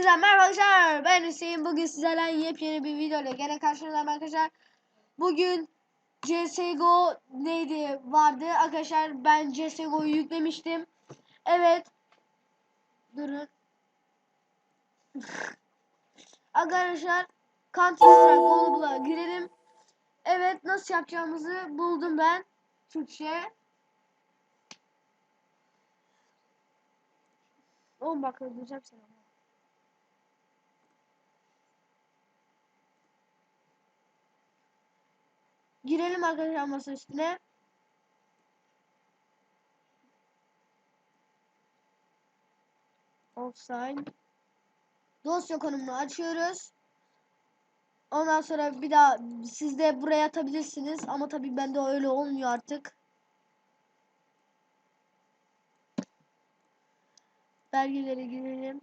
Hepinize merhaba arkadaşlar. Ben Hüseyin. Bugün sizlerle yepyeni bir video ile gene karşınızdayım arkadaşlar. Bugün CSGO neydi vardı arkadaşlar. Ben CSGO'yu yüklemiştim. Evet. Durun. arkadaşlar Counter Strike Global'a girelim. Evet nasıl yapacağımızı buldum ben. Türkçe. 10 bak öldüreceğim seni. Girelim arkadaşlar masa üstüne. Offside. Dosya konumunu açıyoruz. Ondan sonra bir daha siz de buraya atabilirsiniz. Ama tabii bende öyle olmuyor artık. Belgelere girelim.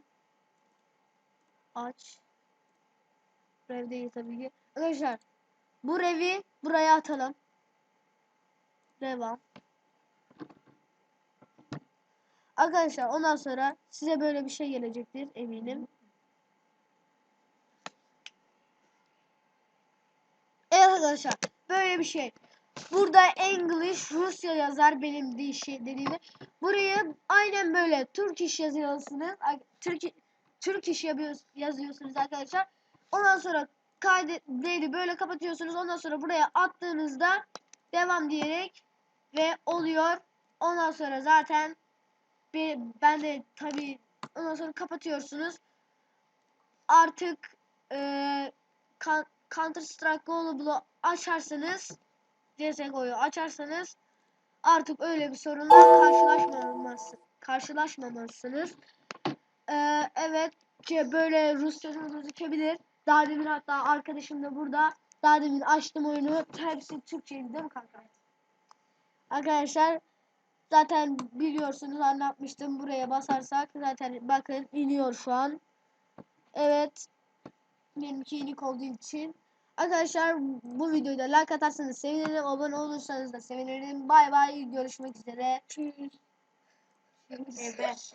Aç. Rev değil tabii ki. Arkadaşlar bu revi buraya atalım. Devam. Arkadaşlar ondan sonra size böyle bir şey gelecektir eminim. Evet arkadaşlar böyle bir şey. Burada English Rusya yazar benim dişi dediğimi. Buraya aynen böyle Turkish yazıyorsunuz. Türk Turkish yapıyoruz- yazıyorsunuz arkadaşlar. Ondan sonra kaydedeni böyle kapatıyorsunuz. Ondan sonra buraya attığınızda devam diyerek ve oluyor. Ondan sonra zaten bir, ben de tabii ondan sonra kapatıyorsunuz. Artık eee Counter Strike Global'ı açarsanız CSGO'yu açarsanız artık öyle bir sorunla karşılaşmamaz, karşılaşmamalısınız. Ee, evet böyle Rusça gözükebilir. Daha demin hatta arkadaşım da burada. Daha demin açtım oyunu. Hepsi Türkçeydi değil mi kanka? Arkadaşlar zaten biliyorsunuz anlatmıştım. Buraya basarsak zaten bakın iniyor şu an. Evet. Benimki inik olduğu için. Arkadaşlar bu videoyu da like atarsanız sevinirim. Abone olursanız da sevinirim. Bay bay. Görüşmek üzere. Evet.